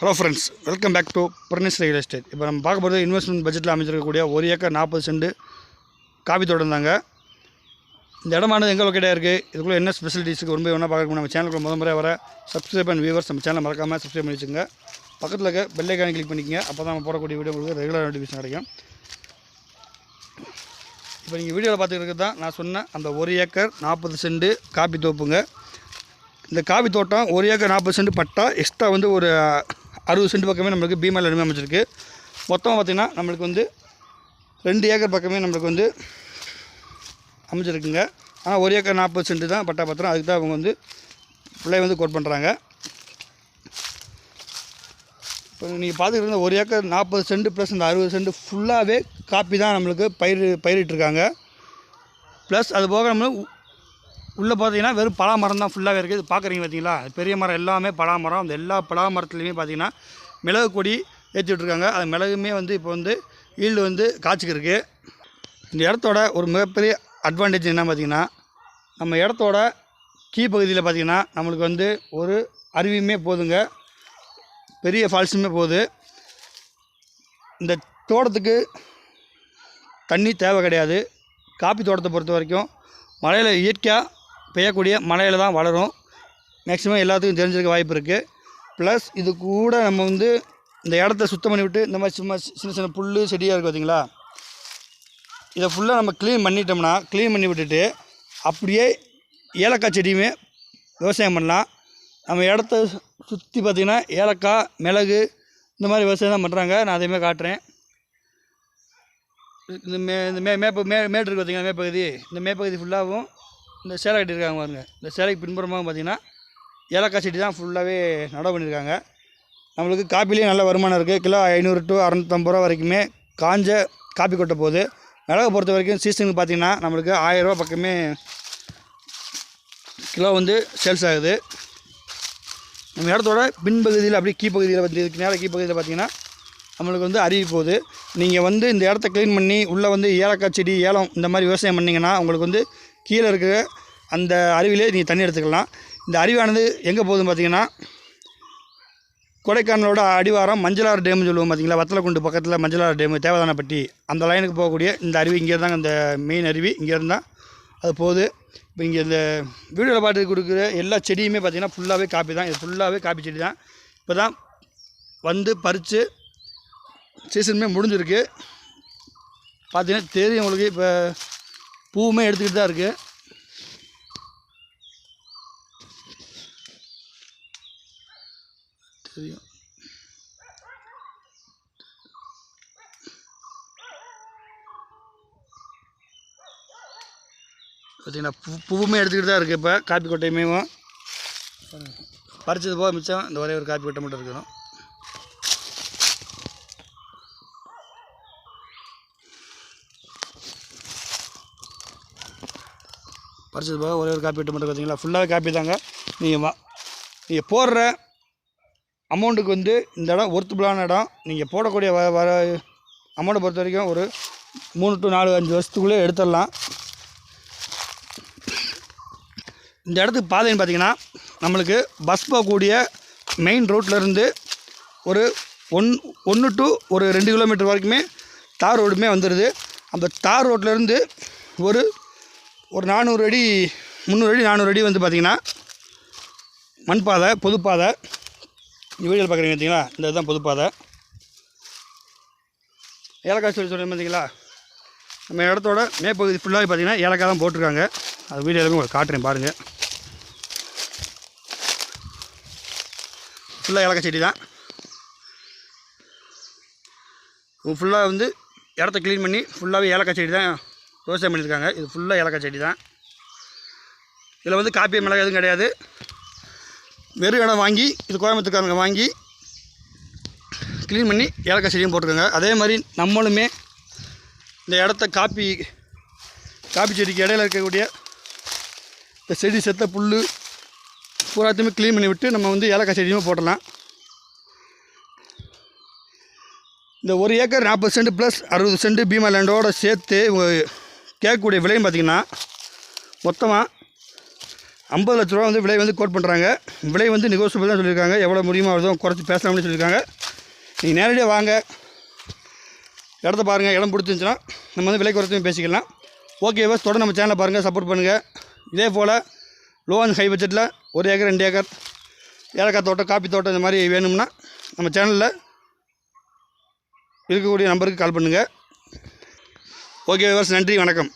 Hello friends welcome back to Parnis real estate இப்போ நம்ம பார்க்க போகிறது இன்வெஸ்ட்மெண்ட் பட்ஜெட்டில் அமைச்சிருக்கக்கூடிய ஒரு ஏக்கர் நாற்பது சென்ட் காபி தோட்டம் இந்த இடமானது எங்கே லொக்கேட்டாக இருக்குது இதுக்குள்ளே என்ன ஸ்பெசிலிட்டிஸுக்கு ரொம்ப வேணால் பார்க்க நம்ம சேனலுக்கு முத முறை வர சப்ஸ்கிரைப் அண்ட் வியூவர்ஸ் நம்ம சேனல் மறக்காமல் சப்ஸ்கிரைப் பண்ணி வச்சுங்க பக்கத்தில் இருக்க பெல்லைக்கான கிளிக் பண்ணிக்கங்க. அப்போ தான் நம்ம போடக்கூடிய வீடியோ உங்களுக்கு ரெகுலர் நோட்டிஃபிகேஷன் கிடைக்கும். இப்போ நீங்கள் வீடியோவில் பார்த்துக்கிறது தான் நான் சொன்ன அந்த ஒரு ஏக்கர் நாற்பது சென்ட் காப்பி தோப்புங்க. இந்த காபி தோட்டம் ஒரு ஏக்கர் நாற்பது சென்ட் பட்டா எக்ஸ்ட்ரா வந்து ஒரு அறுபது சென்ட் பக்கமே நம்மளுக்கு பீமால் இடமே அமைச்சிருக்கு. மொத்தமாக பார்த்திங்கன்னா நம்மளுக்கு வந்து ரெண்டு ஏக்கர் பக்கமே நம்மளுக்கு வந்து அமைச்சிருக்குங்க. ஆனால் ஒரு ஏக்கர் நாற்பது சென்ட் தான் பட்டா பத்திரம். அதுக்கு தான் அவங்க வந்து பிள்ளை வந்து கோட் பண்ணுறாங்க இப்போ நீங்கள் பார்த்துக்கிட்டு ஒரு ஏக்கர் நாற்பது சென்ட் ப்ளஸ் இந்த அறுபது சென்ட் ஃபுல்லாகவே காப்பி தான் நம்மளுக்கு பயிர் பயிரிட்டிருக்காங்க. ப்ளஸ் அது போக நம்மளுக்கு உள்ளே பார்த்தீங்கன்னா வெறும் பலா மரம் தான் ஃபுல்லாகவே இருக்குது. இது பார்க்குறீங்க பார்த்தீங்களா? பெரிய மரம் எல்லாமே பலா மரம் அந்த எல்லா பலா மரத்துலையுமே பார்த்தீங்கன்னா மிளகு கொடி ஏற்றிட்ருக்காங்க அது மிளகுமே வந்து இப்போ வந்து ஈல்டு வந்து காய்ச்சிக்கிருக்கு. இந்த இடத்தோட ஒரு மிகப்பெரிய அட்வான்டேஜ் என்ன பார்த்திங்கன்னா நம்ம இடத்தோட கீ பகுதியில் பார்த்தீங்கன்னா நம்மளுக்கு வந்து ஒரு அருவியுமே போதுங்க. பெரிய ஃபால்ஸுமே போகுது. இந்த தோட்டத்துக்கு தண்ணி தேவை கிடையாது. காப்பி தோட்டத்தை பொறுத்த வரைக்கும் மழையில் இயற்கையாக பெய்யக்கூடிய மழையில் தான் வளரும். மேக்ஸிமம் எல்லாத்துக்கும் தெரிஞ்சிருக்க வாய்ப்பு இருக்குது ப்ளஸ் இது கூட நம்ம வந்து இந்த இடத்த சுத்தம் பண்ணி விட்டு இந்த மாதிரி சும்மா சின்ன சின்ன புல் செடியாக இருக்குது பார்த்தீங்களா இதை ஃபுல்லாக நம்ம க்ளீன் பண்ணிட்டோம்னா க்ளீன் பண்ணி விட்டுட்டு அப்படியே ஏலக்காய் செடியுமே விவசாயம் பண்ணலாம். நம்ம இடத்த சுற்றி பார்த்திங்கன்னா ஏலக்காய் மிளகு இந்த மாதிரி விவசாயம் தான் பண்ணுறாங்க நான் அதையுமே காட்டுறேன். இந்த மே இந்த மே மேப்பு மே மேட்டு இருக்குது பார்த்தீங்களா மேப்பகுதி? இந்த மேப்பகுதி ஃபுல்லாகவும் இந்த சேலை கட்டியிருக்காங்க பாருங்க. இந்த சேலைக்கு பின்புறமாக பார்த்தீங்கன்னா ஏலக்காய் செடி தான் ஃபுல்லாகவே நடவு பண்ணியிருக்காங்க. நம்மளுக்கு காப்பிலேயே நல்ல வருமானம் இருக்குது கிலோ ஐநூறு டு அறநூற்றம்பது ரூபா வரைக்குமே காஞ்ச காப்பி கொட்ட போகுது. மிளகை பொறுத்த வரைக்கும் சீசனுக்கு பார்த்தீங்கன்னா நம்மளுக்கு ஆயிரரூபா பக்கமே கிலோ வந்து சேல்ஸ் ஆகுது. நம்ம இடத்தோட பின்பகுதியில் அப்படியே கீப்பகுதியில் வந்து இதுக்கு நேரம் கீப்பகுதியில் பார்த்தீங்கன்னா நம்மளுக்கு வந்து அருவி போகுது. நீங்கள் வந்து இந்த இடத்த க்ளீன் பண்ணி உள்ளே வந்து ஏலக்காய் செடி ஏலம் இந்த மாதிரி விவசாயம் பண்ணிங்கன்னா உங்களுக்கு வந்து கீழே இருக்கிற அந்த அருவிலே நீங்கள் தண்ணி எடுத்துக்கலாம். இந்த அருவியானது எங்கே போகுதுன்னு பார்த்தீங்கன்னா கொடைக்கானலோட அடிவாரம் மஞ்சளாறு டேம்னு சொல்லுவோம் பார்த்தீங்களா? வத்தலக்குண்டு பக்கத்தில் மஞ்சளாறு டேமு தேவதானப்பட்டி. அந்த லைனுக்கு போகக்கூடிய இந்த அருவி இங்கே இருந்தாங்க இந்த மெயின் அருவி. இங்கே இருந்தால் அது போகுது. இப்போ இங்கே இந்த வீடியோவில் பாட்டு கொடுக்குற எல்லா செடியுமே பார்த்திங்கன்னா ஃபுல்லாகவே காப்பி தான். இது ஃபுல்லாகவே காப்பி செடி தான். இப்போ தான் வந்து பறித்து சீசனுமே முடிஞ்சிருக்கு. பார்த்தீங்கன்னா தெரியும் உங்களுக்கு. இப்போ பூவுமே எடுத்துக்கிட்டு தான் இருக்குது தெரியும். பார்த்தீங்கன்னா பூ பூவுமே எடுத்துக்கிட்டு தான் இருக்குது இப்போ. காப்பி கொட்டையுமே பறிச்சது போக மிச்சம் இந்த ஒரே ஒரு காப்பி கொட்டை மட்டும் இருக்கணும். பறிச்சது போக ஒரே ஒரு காப்பி மட்டும் பார்த்தீங்களா ஃபுல்லாகவே காப்பி தாங்க. நீங்கள் வா நீங்கள் போடுற அமௌண்ட்டுக்கு வந்து இந்த இடம் ஒர்த்துபுளான இடம். நீங்கள் போடக்கூடிய வ வர அமௌண்ட்டை பொறுத்த வரைக்கும் ஒரு மூணு டு நாலு அஞ்சு வருஷத்துக்குள்ளே எடுத்துடலாம். இந்த இடத்துக்கு பாதைன்னு பார்த்தீங்கன்னா நம்மளுக்கு பஸ் போகக்கூடிய மெயின் ரோட்லேருந்து ஒரு ஒன் ஒன்று டு ஒரு ரெண்டு கிலோமீட்டர் வரைக்குமே தார் ரோடுமே வந்துடுது அந்த தார் ரோட்லேருந்து ஒரு ஒரு நானூறு அடி முந்நூறு அடி நானூறு அடி வந்து பார்த்திங்கன்னா மண் பாதை பொதுப்பாதை. இந்த வீடியோவில் பார்க்குறீங்க பார்த்தீங்களா? இந்த இதுதான் பொதுப்பாதை. ஏலக்காய் சொல்லி சொல்கிறேன் பார்த்தீங்களா? நம்ம இடத்தோட மேற்பகுதி ஃபுல்லாக பார்த்தீங்கன்னா ஏலக்காய் தான் போட்டிருக்காங்க. அது வீடியோவில் உங்களுக்கு காட்டுறேன் பாருங்கள் ஃபுல்லாக ஏலக்காய் செடி தான். ஃபுல்லாக வந்து இடத்த க்ளீன் பண்ணி ஃபுல்லாகவே ஏலக்காய் செடி தான் விவசாயம் பண்ணியிருக்காங்க. இது ஃபுல்லாக ஏலக்காய் செடி தான். இதில் வந்து காப்பி மிளகாய் எதுவும் கிடையாது. வெறும் இடம் வாங்கி இது கோயம்புத்தூர்காரங்க வாங்கி க்ளீன் பண்ணி ஏலக்காய் செடியும் போட்டிருக்காங்க. அதே மாதிரி நம்மளுமே இந்த இடத்த காப்பி காப்பி செடிக்கு இடையில இருக்கக்கூடிய இந்த செடி செத்த புல் பூராத்தையுமே க்ளீன் பண்ணி விட்டு நம்ம வந்து ஏலக்காய் செடியுமே போடலாம் இந்த ஒரு ஏக்கர் நாற்பது சென்ட் ப்ளஸ் அறுபது சென்ட் பீமா லேண்டோடு சேர்த்து கேட்கக்கூடிய விலையும் பார்த்திங்கன்னா மொத்தமாக ஐம்பது லட்ச ரூபா வந்து விலை வந்து கோட் பண்ணுறாங்க விலை வந்து நெகோசியபிள் தான் சொல்லியிருக்காங்க. எவ்வளோ முடியுமோ அவ்வளோ குறைச்சி பேசலாம்னு சொல்லியிருக்காங்க. நீங்கள் நேரடியாக வாங்க. இடத்த பாருங்கள் இடம் பிடிச்சிருந்துச்சுன்னா நம்ம வந்து விலை குறைச்சும் பேசிக்கலாம். ஓகே பஸ் தொடர்ந்து நம்ம சேனலை பாருங்கள் சப்போர்ட் பண்ணுங்கள் இதே போல் லோ அண்ட் ஹை பட்ஜெட்டில் ஒரு ஏக்கர் ரெண்டு ஏக்கர் ஏலக்காய் தோட்டம் காப்பி தோட்டம் இந்த மாதிரி வேணும்னா நம்ம சேனலில் இருக்கக்கூடிய நம்பருக்கு கால் பண்ணுங்கள் ஓகே விவர்ஸ் நன்றி வணக்கம்.